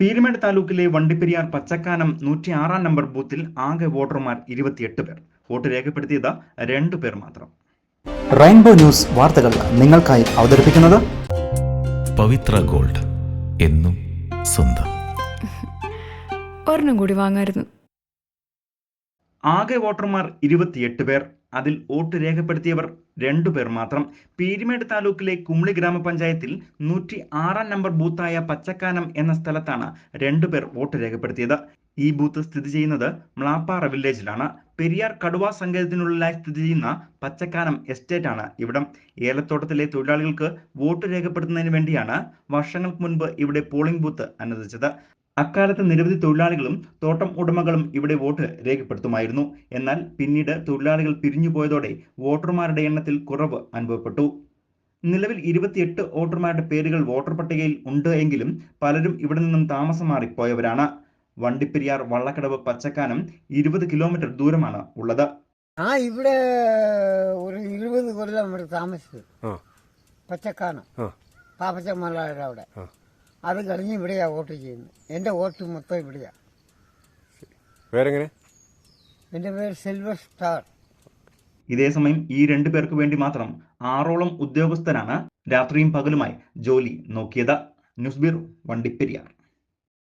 പീരുമേട് താലൂക്കിലെ വണ്ടിപ്പെരിയാർ പച്ചക്കാനം നൂറ്റി ആറാം നമ്പർ ബൂത്തിൽ ആകെ വോട്ടർമാർ ഇരുപത്തിയെട്ട് പേർ. വോട്ട് രേഖപ്പെടുത്തിയത് രണ്ടു പേർ മാത്രം. റെയിൻബോ ന്യൂസ് വാർത്തകൾ നിങ്ങൾക്കായി അവതരിപ്പിക്കുന്നത് പവിത്ര ഗോൾഡ് എന്നും സ്വന്തം. ഒരെണ്ണം കൂടി വാങ്ങായിരുന്നു. ആകെ വോട്ടർമാർ ഇരുപത്തിയെട്ട് പേർ. അതിൽ വോട്ട് രേഖപ്പെടുത്തിയവർ രണ്ടു പേർ മാത്രം. പീരിമേട് താലൂക്കിലെ കുമ്ളി ഗ്രാമപഞ്ചായത്തിൽ നൂറ്റി ആറാം നമ്പർ ബൂത്തായ പച്ചക്കാനം എന്ന സ്ഥലത്താണ് രണ്ടു പേർ വോട്ട് രേഖപ്പെടുത്തിയത്. ഈ ബൂത്ത് സ്ഥിതി ചെയ്യുന്നത് മ്ലാപ്പാറ വില്ലേജിലാണ്. പെരിയാർ കടുവാ സങ്കേതത്തിനുള്ളിലായി സ്ഥിതി ചെയ്യുന്ന പച്ചക്കാനം എസ്റ്റേറ്റ് ആണ് ഇവിടം. ഏലത്തോട്ടത്തിലെ തൊഴിലാളികൾക്ക് വോട്ട് രേഖപ്പെടുത്തുന്നതിന് വേണ്ടിയാണ് വർഷങ്ങൾക്ക് മുൻപ് ഇവിടെ പോളിംഗ് ബൂത്ത് അനുവദിച്ചത്. അക്കാലത്ത് നിരവധി തൊഴിലാളികളും തോട്ടം ഉടമകളും ഇവിടെ വോട്ട് രേഖപ്പെടുത്തുമായിരുന്നു. എന്നാൽ പിന്നീട് തൊഴിലാളികൾ പിരിഞ്ഞുപോയതോടെ വോട്ടർമാരുടെ എണ്ണത്തിൽ കുറവ് അനുഭവപ്പെട്ടു. നിലവിൽ ഇരുപത്തിയെട്ട് വോട്ടർമാരുടെ പേരുകൾ വോട്ടർ പട്ടികയിൽ ഉണ്ട് എങ്കിലും പലരും ഇവിടെ നിന്നും താമസം മാറിപ്പോയവരാണ്. വണ്ടിപ്പെരിയാർ വള്ളക്കടവ് പച്ചക്കാനം ഇരുപത് കിലോമീറ്റർ ദൂരമാണ് ഉള്ളത്. ആ ഇവിടെ ഒരു ഇരുപത് കൊല്ലം ഇവിടെ താമസിച്ചു. പച്ചക്കാനം. പാപ്പച്ച അവിടെ. അത് കഴിഞ്ഞ് ഇവിടെയാണ് വോട്ട് ചെയ്യുന്നത്. എന്റെ വോട്ട് മൊത്തം ഇവിടെയാണ് വേറെങ്ങനെ? എന്റെ പേര് സിൽവർ സ്റ്റാർ. ഇതേസമയം ഈ രണ്ടു പേർക്ക് വേണ്ടി മാത്രം ആറോളം ഉദ്യോഗസ്ഥരാണ് രാത്രിയും പകലുമായി ജോലി നോക്കിയത്. News bureau Vandiperiyar.